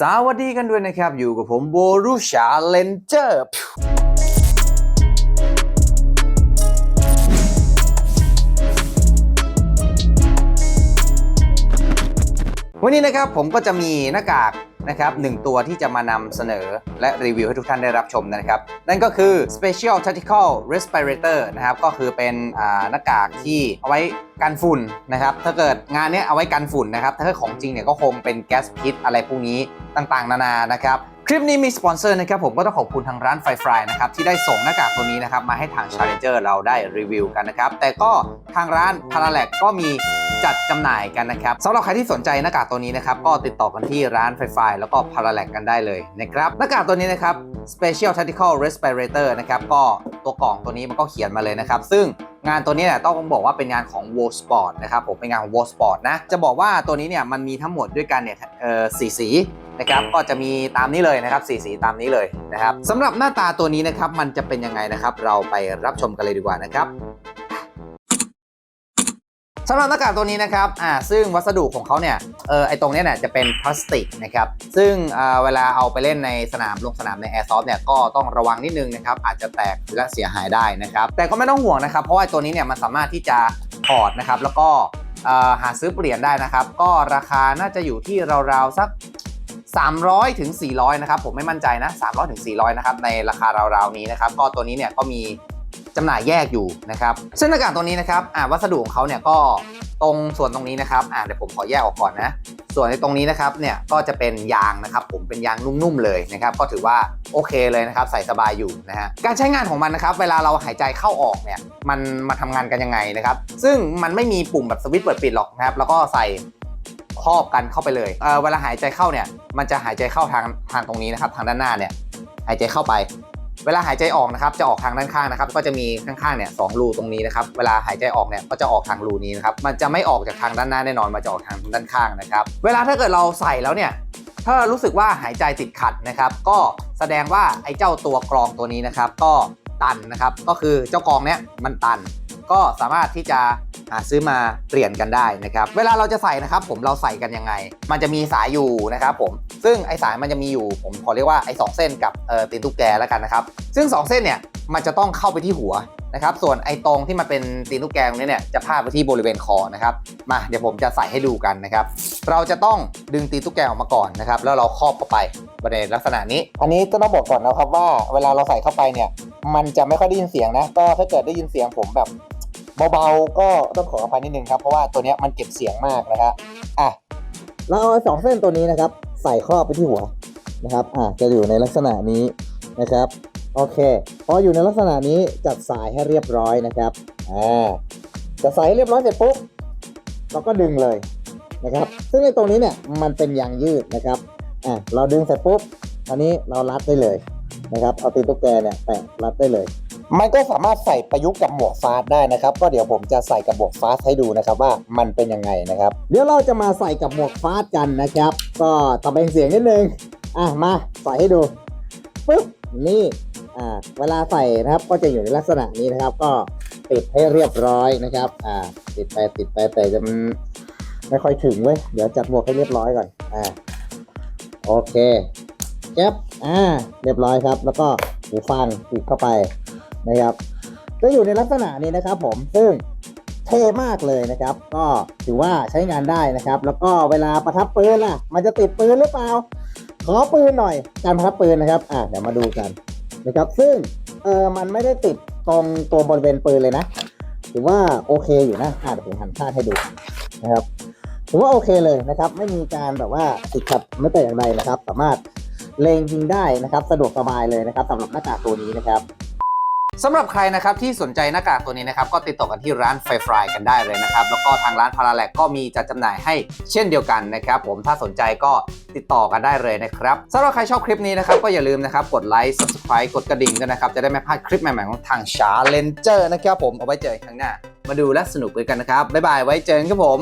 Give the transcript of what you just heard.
สวัสดีกันด้วยนะครับ อยู่กับผมโบรูชาเลนเจอร์วันนี้นะครับผมก็จะมีหน้ากาก นะครับหนึ่งตัวที่จะมานำเสนอและรีวิวให้ทุกท่านได้รับชมนะครับ นั่นก็คือ Special Tactical Respirator นะครับก็คือเป็นหน้ากากที่เอาไว้กันฝุ่นนะครับ ถ้าเกิดงานเนี้ยเอาไว้กันฝุ่นนะครับ ถ้าเกิดของจริงเนี่ยก็คงเป็นแก๊สพิษอะไรพวกนี้ต่างๆ นานานะครับ คลิปนี้มีสปอนเซอร์นะครับผมก็ต้องขอบคุณทางร้านไฟฟรายนะครับที่ได้ส่งหน้ากากตัวนี้นะครับมาให้ทาง Challenger เราได้รีวิวกันนะครับ แต่ก็ทางร้าน p a r a l a c ก็มีจัดจำหน่ายกันนะครับสำหรับใครที่สนใจหน้ากากตัวนี้นะครับก็ติดต่อกันที่ร้านไฟฟรายแล้วก็ p a r a l a c กันได้เลยนะครับหน้ากากตัวนี้นะครับ Special Tactical Respirator นะครับก็ตัวกล่องตัวนี้มันก็เขียนมาเลยนะครับ ซึ่งงานตัวนี้เนี่ยต้องบอกว่าเป็นงานของ w o r Sport นะครับผมเป็นงานของ w o r Sport นะจะบอกว่าตัวนี้เนี่ยมันมีทั้งหมดด้วยกันเนี่ยเอ่อสีสี นะครับก็จะมีตามนี้เลยนะครับสีสีตามนี้เลยนะครับสำหรับหน้าตาตัวนี้นะครับมันจะเป็นยังไงนะครับ เราไปรับชมกันเลยดีกว่านะครับสำหรับหน้ากากตัวนี้นะครับ อ่า ซึ่งวัสดุของเขาเนี่ย เออ ไอตรงเนี้ยเนี่ยจะเป็นพลาสติกนะครับ ซึ่งอ่าเวลาเอาไปเล่นในสนามลงสนามในแอร์ซอฟเนี่ย ก็ต้องระวังนิดนึงนะครับ อาจจะแตกและเสียหายได้นะครับ แต่ก็ไม่ต้องห่วงนะครับ เพราะว่าตัวนี้เนี่ยมันสามารถที่จะถอดนะครับ แล้วก็เอ่อหาซื้อเปลี่ยนได้นะครับ ก็ราคาน่าจะอยู่ที่ราวๆสัก 300ถึง400นะครับผมไม่มั่นใจนะ300ถึง400นะครับในราคาราวๆนี้นะครับก็ตัวนี้เนี่ยก็มีจำหน่ายแยกอยู่นะครับซึ่งหน้ากากตัวนี้นะครับอ่าวัสดุของเขาเนี่ยก็ตรงส่วนตรงนี้นะครับอ่าเดี๋ยวผมขอแยกออกก่อนนะ ส่วนในตรงนี้นะครับเนี่ยก็จะเป็นยางนะครับผมเป็นยางนุ่มๆเลยนะครับก็ถือว่าโอเคเลยนะครับใส่สบายอยู่นะฮะการใช้งานของมันนะครับเวลาเราหายใจเข้าออกเนี่ยมันมาทำงานกันยังไงนะครับซึ่งมันไม่มีปุ่มแบบสวิตช์เปิดปิดหรอกนะครับแล้วก็ใส่ ครอบกันเข้าไปเลยเออเวลาหายใจเข้าเนี่ยมันจะหายใจเข้าทางทางตรงนี้นะครับ ทางด้านหน้าเนี่ยหายใจเข้าไป เวลาหายใจออกนะครับจะออกทางด้านข้างนะครับ ก็จะมีข้างๆเนี่ยสองรูตรงนี้นะครับเวลาหายใจออกเนี่ยก็จะออกทางรูนี้นะครับมันจะไม่ออกจากทางด้านหน้าแน่นอนมันจะออกทางด้านข้างนะครับ เวลาถ้าเกิดเราใส่แล้วเนี่ยถ้ารู้สึกว่าหายใจติดขัดนะครับ ก็แสดงว่าไอ้เจ้าตัวกรองตัวนี้นะครับ ก็ตันนะครับ ก็คือเจ้ากรองเนี้ยมันตัน ก็สามารถที่จะ ซื้อมาเปลี่ยนกันได้นะครับ เวลาเราจะใส่นะครับ ผมเราใส่กันยังไง มันจะมีสายอยู่นะครับผม ซึ่งไอสายมันจะมีอยู่ ผมขอเรียกว่าไอสองเส้นกับเออตีนตุ๊กแกแล้วกันนะครับ ซึ่ง 2 เส้นเนี่ยมันจะต้องเข้าไปที่หัวนะครับ ส่วนไอตรงที่มันเป็นตีนตุ๊กแกตรงนี้เนี่ยจะพาดไปที่บริเวณคอนะครับ มาเดี๋ยวผมจะใส่ให้ดูกันนะครับ เราจะต้องดึงตีนตุ๊กแกออกมาก่อนนะครับ แล้วเราครอบเข้าไปบริเวณลักษณะนี้ อันนี้ก็ต้องบอกก่อนนะครับว่าเวลาเราใส่เข้าไปเนี่ย มันจะไม่ค่อยได้ยินเสียงนะ ก็ถ้าเกิดได้ยินเสียงผมแบบ เบาๆก็ต้องขออภัยนิดนึงครับ เพราะว่าตัวเนี้ยมันเก็บเสียงมากนะฮะอะเราเอาสองเส้นตัวนี้นะครับ ใส่ครอบไปที่หัวนะครับอะจะอยู่ในลักษณะนี้นะครับโอเค พออยู่ในลักษณะนี้จัดสายให้เรียบร้อยนะครับอ่าจัดสายให้เรียบร้อยเสร็จปุ๊บเราก็ดึงเลยนะครับ ซึ่งในตรงนี้เนี่ยมันเป็นยางยืดนะครับอะเราดึงเสร็จปุ๊บอันนี้เรารัดได้เลยนะครับ เอาตีนตุ๊กแกเนี่ยแปะรัดได้เลย มันก็สามารถใส่ประยุกต์กับหมวกฟาสได้นะครับ ก็เดี๋ยวผมจะใส่กับหมวกฟาสให้ดูนะครับว่ามันเป็นยังไงนะครับ เดี๋ยวเราจะมาใส่กับหมวกฟาสกันนะครับ ก็ทำเป็นเสียงนิดนึงอะมาใส่ให้ดูปึ๊บนี่อ่าเวลาใส่นะครับก็จะอยู่ในลักษณะนี้นะครับ ก็ติดให้เรียบร้อยนะครับอ่าติดไปติดไปแต่จะไม่ค่อยถึงเว้ยเดี๋ยวจัดหมวกให้เรียบร้อยก่อนอ่าโอเคแก๊บอ่าเรียบร้อยครับ แล้วก็หูฟังติดเข้าไป นะครับจะอยู่ในลักษณะนี้นะครับผมซึ่งเท่มากเลยนะครับ ก็ถือว่าใช้งานได้นะครับ แล้วก็เวลาประทับปืนล่ะ มันจะติดปืนหรือเปล่า ขอปืนหน่อยการประทับปืนนะครับอ่าเดี๋ยวมาดูกันนะครับ ซึ่งเออมันไม่ได้ติดตรงตัวบริเวณปืนเลยนะถือว่าโอเคอยู่นะอ่าเดี๋ยวผมหันข้างให้ดูนะครับถือว่าโอเคเลยนะครับ ไม่มีการแบบว่าติดขัดไม่แต่อย่างใดนะครับ สามารถเลงยิงได้นะครับ สะดวกสบายเลยนะครับสำหรับหน้ากากตัวนี้นะครับ สำหรับใครนะครับที่สนใจหน้ากากตัวนี้นะครับก็ติดต่อกันที่ร้านไฟฟรายกันได้เลยนะครับแล้วก็ทางร้านพาราแลกก็มีจัดจำหน่ายให้เช่นเดียวกันนะครับผมถ้าสนใจก็ติดต่อกันได้เลยนะครับสำหรับใครชอบคลิปนี้นะครับก็อย่าลืมนะครับกดไลค์ subscribe กดกระดิ่งด้วยนะครับจะได้ไม่พลาดคลิปใหม่ๆของทางชาเลนเจอร์นะครับผมเอาไว้เจอกันครั้งหน้า มาดูและสนุกด้วยกันนะครับบ๊ายบายไว้เจอกันครับผม